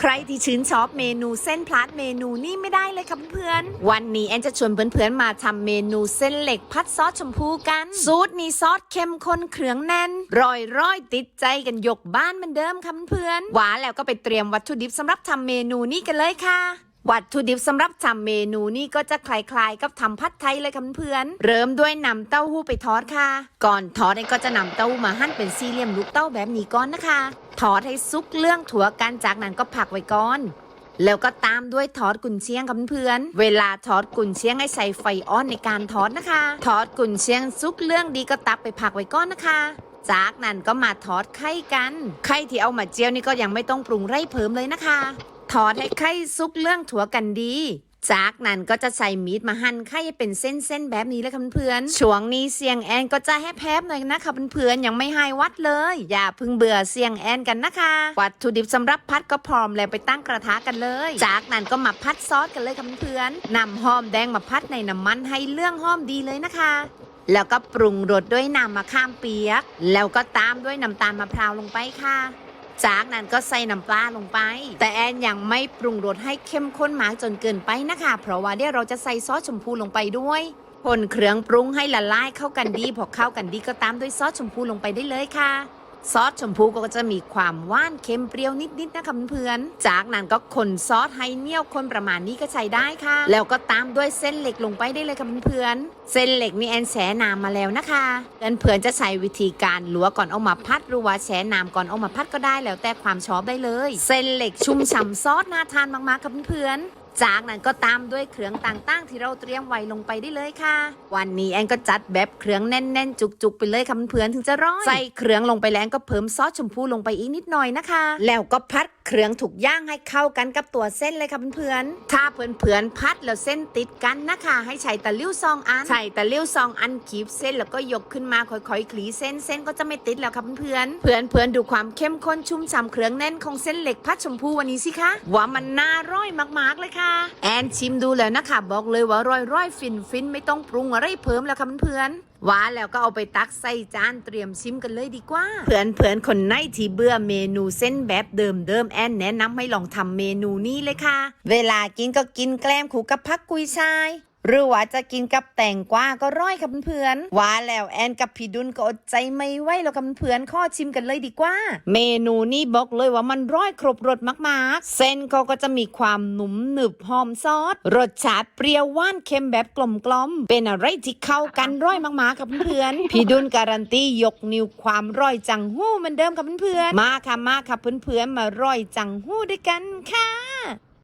ใครที่ชื่นชอบเมนูเส้นพลัดเมนูนี่ไม่ได้เลยค่ะเพื่อนๆ วันนี้แอนจะชวนเพื่อนๆมาทำเมนูเส้นเหล็กพัดซอสชมพูกัน สูตรนี้ซอสเข้มข้นเครื่องแน่นร่อยร่อยติดใจกันยกบ้านเหมือนเดิมค่ะเพื่อนๆหวานแล้วก็ไปเตรียมวัตถุดิบสำหรับทำเมนูนี้กันเลยค่ะวัตถุดิบสำหรับทำเมนูนี้ก็จะคล้ายๆ กับทำผัดไทยเลยค่ะเพื่อน เริ่มด้วยนำเต้าหู้ไปทอดค่ะ ก่อนทอดเนี่ยก็จะนำเต้าหู้มาหั่นเป็นสี่เหลี่ยมลูกเต้าแบบนี้ก่อนนะคะ ทอดให้สุกเรื่องถั่วกันจากนั้นก็ผักไว้ก่อน แล้วก็ตามด้วยทอดกุนเชียงค่ะเพื่อน เวลาทอดกุนเชียงให้ใส่ไฟอ่อนในการทอดนะคะ ทอดกุนเชียงสุกเรื่องดีก็ตักไปผักไว้ก่อนนะคะจากนั้นก็มาทอดไข่กัน ไข่ที่เอามาเจียวนี่ก็ยังไม่ต้องปรุงไรเพิ่มเลยนะคะ ทอดให้ไข่สุกเรื่องถั่วกันดี จากนั้นก็จะใส่มีดมาหั่นไข่เป็นเส้นๆแบบนี้เลยค่ะเพื่อนๆ ช่วงนี้เสียงแอนก็จะแฮบๆหน่อยนะคะเพื่อนๆ ยังไม่หายวัดเลย อย่าพึ่งเบื่อเสียงแอนกันนะคะ วัตถุดิบสำหรับพัดก็พร้อมแล้วไปตั้งกระทะกันเลย จากนั้นก็มาพัดซอสกันเลยค่ะเพื่อนๆนำหอมแดงมาพัดในน้ำมันให้เรื่องหอมดีเลยนะคะแล้วก็ปรุงรสด้วยน้ำมะขามเปียก แล้วก็ตามด้วยน้ำตาลมะพร้าวลงไปค่ะ จากนั้นก็ใส่น้ำปลาลงไป แต่แอนยังไม่ปรุงรสให้เข้มข้นมากจนเกินไปนะคะ เพราะว่าเดี๋ยวเราจะใส่ซอสชมพูลงไปด้วยคนเครื่องปรุงให้ละลายเข้ากันดี พอเข้ากันดีก็ตามด้วยซอสชมพูลงไปได้เลยค่ะ ซอสชมพูก็จะมีความหวานเค็มเปรี้ยวนิดๆนะคะเพื่อนๆจากนั้นก็คนซอสให้เนียวคนประมาณนี้ก็ใช้ได้ค่ะ แล้วก็ตามด้วยเส้นเหล็กลงไปได้เลยค่ะเพื่อนๆเส้นเหล็กนี่แอนแช่น้ำมาแล้วนะคะเพื่อนๆจะใช้วิธีการลวกก่อนเอามาพัดหรือว่าแช่น้ำก่อนเอามาพัดก็ได้แล้วแต่ความชอบได้เลย เส้นเหล็กชุ่มฉ่ำซอสน่าทานมากๆค่ะเพื่อนๆ จากนั้นก็ตามด้วยเครื่องต่างๆ ที่เราเตรียมไว้ลงไปได้เลยค่ะ วันนี้แอนก็จัดแบบเครื่องแน่นๆ จุกๆ ไปเลยค่ะเพื่อนๆถึงจะร้อยใส่เครื่องลงไปแล้วก็เพิ่มซอสชมพูลงไปอีกนิดหน่อยนะคะ แล้วก็พัด เครื่องถูกย่างให้เข้ากันกับตัวเส้นเลยค่ะเพื่อนๆ ถ้าเพื่อนๆพัดแล้วเส้นติดกันนะคะ ให้ใช้ตะลิ่วซองอัน ใช้ตะลิ่วซองอันขีบเส้นแล้วก็ยกขึ้นมาค่อยๆคลีเส้นเส้นก็จะไม่ติดแล้วค่ะเพื่อนๆ เพื่อนๆดูความเข้มข้นชุ่มฉ่ำเครื่องแน่นของเส้นเหล็กพัดชมพูวันนี้สิคะว่ามันน่าร่อยมากๆเลยค่ะ แอนชิมดูแล้วนะคะ บอกเลยว่าร่อยร่อยฟินฟินไม่ต้องปรุงอะไรเพิ่มแล้วค่ะเพื่อนๆว้าแล้วก็เอาไปตักใส่จานเตรียมชิมกันเลยดีกว่า เพื่อนเพื่อนคนไหนที่เบื่อเมนูเส้นแบบเดิมเดิมแอนแนะนำให้ลองทำเมนูนี้เลยค่ะ เวลากินก็กินแกล้มคู่กับพักกุยชาย หรือว่าจะกินกับแตงกวาก็ร้อยค่ะเพื่อนๆหวาแล้วแอนกับพี่ดุลก็อดใจไม่ไหวแล้วค่ะเพื่อนๆข้อชิมกันเลยดีกว่า เมนูนี้บอกเลยว่ามันร้อยครบรสมากๆ เส้นเขาก็จะมีความหนุ่มหนึบหอมซอส รสชาติเปรี้ยวหวานเค็มแบบกลมๆเป็นอะไรที่เข้ากันร้อยมากๆค่ะเพื่อนๆพี่ดุลการันตียกนิ้วความร้อยจังหู้เหมือนเดิมค่ะเพื่อนๆมาค่ะมาค่ะเพื่อนๆมาร้อยจังหู้ด้วยกันค่ะ